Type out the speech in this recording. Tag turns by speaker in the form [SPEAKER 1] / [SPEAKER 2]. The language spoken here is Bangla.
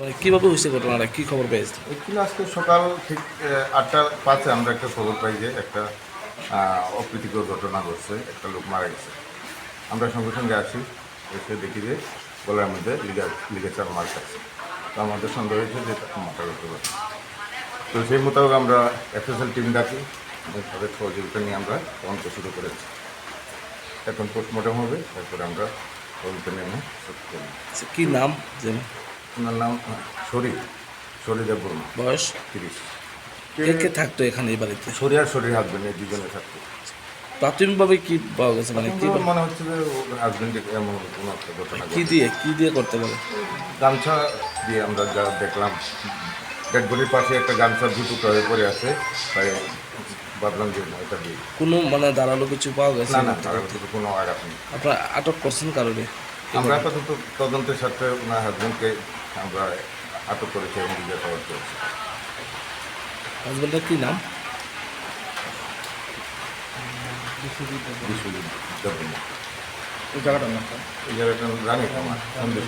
[SPEAKER 1] মানে কীভাবে হয়েছে ঘটনাটা? কি খবর পেয়েছে?
[SPEAKER 2] একটু আজকে সকাল ঠিক আটটা পাঁচে আমরা একটা খবর পাই যে একটা অপ্রীতিকর ঘটনা ঘটছে একটা লোক মারা গেছে। আমরা সঙ্গে সঙ্গে আসি এসে দেখি যে গলার মধ্যে লিগা লিগেচার মার্ক আছে। তো আমাদের সন্দেহ হয়েছে যে মাথা করতে পারে তো সেই মোতাবেক আমরা এফএসএল টিম ডাকি তাদের সহযোগিতা নিয়ে আমরা তদন্ত শুরু করেছি। এখন পোস্টমর্টম হবে তারপরে আমরা তদন্ত নেমে করব।
[SPEAKER 1] আচ্ছা, নাম যেন?
[SPEAKER 2] ওনার নাম শরীর শরীরের বর্মা
[SPEAKER 1] বয়স?
[SPEAKER 2] তিরিশ।
[SPEAKER 1] কে কে থাকতো এখানে এই বাড়িতে?
[SPEAKER 2] শরীর আর শরীর হাজবেন্ড এই দুজনে থাকতো।
[SPEAKER 1] প্রাথমিকভাবে কি পাওয়া গেছে? মানে কি
[SPEAKER 2] মনে হচ্ছে যে হাজবেন্ড এমন কোনো একটা ঘটনা
[SPEAKER 1] কি। দিয়ে কি দিয়ে করতে পারে?
[SPEAKER 2] গামছা দিয়ে আমরা যা দেখলাম ডেড বডির পাশে একটা গামছা দুটো টয়ে পড়ে আছে তাই ভাবলাম যে এটা দিয়ে
[SPEAKER 1] কোনো মানে দাঁড়াল কিছু পাওয়া গেছে?
[SPEAKER 2] না না তার ভিতরে কোনো আঘাত নেই।
[SPEAKER 1] আপনারা আটক করছেন কারণে
[SPEAKER 2] আমরা আপাতত তদন্তের সাথে ওনার হাজব্যান্ডকে আমরা আটক করেছি এবং জিজ্ঞাসাবাদ করেছি।
[SPEAKER 1] হাজব্যান্ডের কী নাম?
[SPEAKER 2] বিশ্বজিৎ দেববর্মা।
[SPEAKER 3] এই জায়গাটার নাম
[SPEAKER 2] এই জায়গাটার রানী খামার সন্দেশ